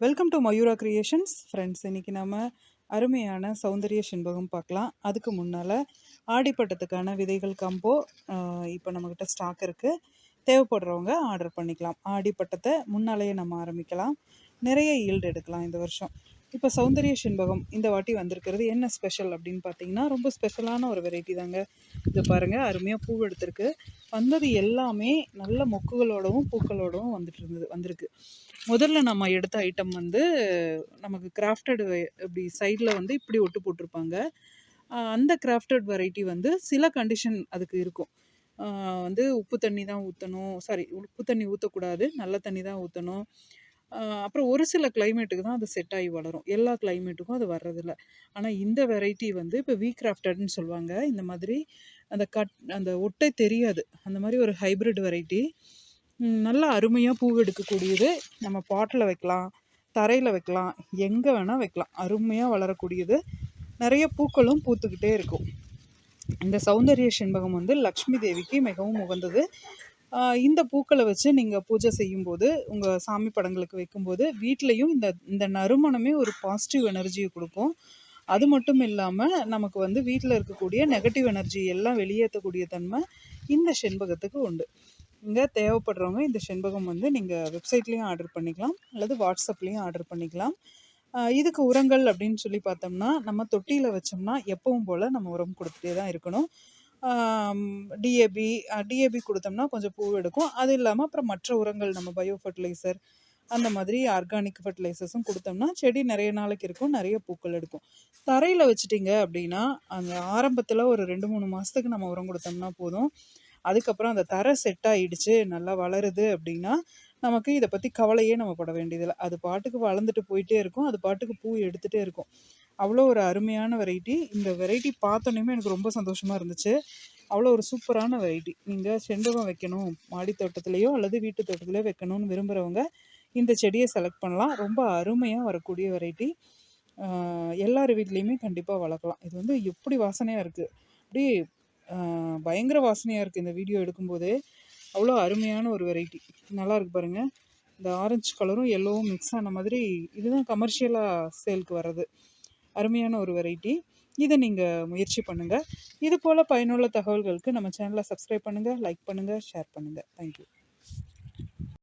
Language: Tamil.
Welcome to Mayura creations friends இன்றைக்கி நம்ம அருமையான சௌந்தரிய செண்பகம் பார்க்கலாம். அதுக்கு முன்னால் ஆடிப்பட்டத்துக்கான விதைகள் கம்போ இப்போ நம்மக்கிட்ட ஸ்டாக் இருக்குது தேவைப்படுறவங்க ஆர்டர் பண்ணிக்கலாம். ஆடிப்பட்டத்தை முன்னாலேயே நம்ம ஆரம்பிக்கலாம். நிறைய ஈல்டு எடுக்கலாம் இந்த வருஷம். இப்போ சௌந்தரிய செண்பகம் இந்த வாட்டி வந்திருக்கிறது என்ன ஸ்பெஷல் அப்படின்னு பார்த்தீங்கன்னா ரொம்ப ஸ்பெஷலான ஒரு வெரைட்டி தாங்க. இது பாருங்கள் அருமையாக பூ எடுத்திருக்கு. வந்தது எல்லாமே நல்ல மொக்குகளோடவும் பூக்களோடவும் வந்துட்டு இருந்தது வந்திருக்கு. முதல்ல நம்ம எடுத்த ஐட்டம் வந்து நமக்கு கிராஃப்டட் இப்படி சைடில் வந்து இப்படி ஒட்டு போட்டிருப்பாங்க. அந்த கிராஃப்டட் வெரைட்டி வந்து சில கண்டிஷன் அதுக்கு இருக்கும். வந்து உப்பு தண்ணி தான் ஊற்றணும் சாரி உப்பு தண்ணி ஊற்றக்கூடாது நல்ல தண்ணி தான் ஊற்றணும் அப்புறம் ஒரு சில கிளைமேட்டுக்கு தான் அது செட் ஆகி வளரும். எல்லா கிளைமேட்டுக்கும் அது வர்றதில்ல. ஆனால் இந்த வெரைட்டி வந்து இப்போ வீ கிராஃப்டட்னு சொல்லுவாங்க. இந்த மாதிரி அந்த கட் அந்த ஒட்டை தெரியாது. அந்த மாதிரி ஒரு ஹைப்ரிட் வெரைட்டி நல்லா அருமையாக பூ எடுக்கக்கூடியது. நம்ம பாட்டில் வைக்கலாம் தரையில் வைக்கலாம் எங்கே வேணால் வைக்கலாம். அருமையாக வளரக்கூடியது. நிறைய பூக்களும் பூத்துக்கிட்டே இருக்கும். இந்த சௌந்தரிய செண்பகம் வந்து லக்ஷ்மி தேவிக்கு மிகவும் உகந்தது. இந்த பூக்களை வச்சு நீங்கள் பூஜை செய்யும்போது உங்கள் சாமி படங்களுக்கு வைக்கும்போது வீட்லேயும் இந்த இந்த நறுமணமே ஒரு பாசிட்டிவ் எனர்ஜியை கொடுக்கும். அது மட்டும் இல்லாமல் நமக்கு வந்து வீட்டில் இருக்கக்கூடிய நெகட்டிவ் எனர்ஜி எல்லாம் வெளியேற்றக்கூடிய தன்மை இந்த செண்பகத்துக்கு உண்டு. இங்கே தேவைப்படுறவங்க இந்த செண்பகம் வந்து நீங்கள் வெப்சைட்லேயும் ஆர்டர் பண்ணிக்கலாம் அல்லது வாட்ஸ்அப்லேயும் ஆர்டர் பண்ணிக்கலாம். இதுக்கு உரங்கள் அப்படின்னு சொல்லி பார்த்தோம்னா நம்ம தொட்டியில் வச்சோம்னா எப்பவும் போல் நம்ம உரம் கொடுத்துட்டே தான் இருக்கணும். டிஏபி டிஏபி கொடுத்தோம்னா கொஞ்சம் பூ எடுக்கும். அது இல்லாமல் அப்புறம் மற்ற உரங்கள் நம்ம பயோ ஃபர்டிலைசர் அந்த மாதிரி ஆர்கானிக் ஃபர்டிலைசர்ஸும் கொடுத்தோம்னா செடி நிறைய நாளைக்கு இருக்கும் நிறைய பூக்கள் எடுக்கும். தரையில் வச்சுட்டிங்க அப்படின்னா அந்த ஆரம்பத்தில் ஒரு ரெண்டு மூணு மாதத்துக்கு நம்ம உரம் கொடுத்தோம்னா போதும். அதுக்கப்புறம் அந்த தரை செட் ஆகிடுச்சு நல்லா வளருது அப்படின்னா நமக்கு இதை பற்றி கவலையே நம்ம பட வேண்டியதில்லை. அது பாட்டுக்கு வளர்ந்துட்டு போயிட்டே இருக்கும் அது பாட்டுக்கு பூ எடுத்துகிட்டே இருக்கும். அவ்வளோ ஒரு அருமையான வெரைட்டி இந்த வெரைட்டி பார்த்தோன்னே எனக்கு ரொம்ப சந்தோஷமாக இருந்துச்சு. அவ்வளோ ஒரு சூப்பரான வெரைட்டி நீங்கள் செண்பகம் வைக்கணும் மாடி தோட்டத்துலேயோ அல்லது வீட்டு தோட்டத்துலேயோ வைக்கணும்னு விரும்புகிறவங்க இந்த செடியை செலக்ட் பண்ணலாம். ரொம்ப அருமையாக வரக்கூடிய வெரைட்டி எல்லார் வீட்லேயுமே கண்டிப்பாக வளர்க்கலாம். இது வந்து எப்படி வாசனையாக இருக்குது அப்படியே பயங்கர வாசனையாக இருக்குது இந்த வீடியோ எடுக்கும்போதே. அவ்வளோ அருமையான ஒரு வெரைட்டி நல்லா இருக்கு பாருங்கள் இந்த ஆரஞ்சு கலரும் எல்லோவும் மிக்ஸ் ஆன மாதிரி இதுதான் கமர்ஷியலாக சேலுக்கு வர்றது. அருமையான ஒரு வெரைட்டி இதை நீங்கள் முயற்சி பண்ணுங்கள் இது போல் பயனுள்ள தகவல்களுக்கு நம்ம சேனலை சப்ஸ்கிரைப் பண்ணுங்கள் லைக் பண்ணுங்கள் ஷேர் பண்ணுங்கள் தேங்க்யூ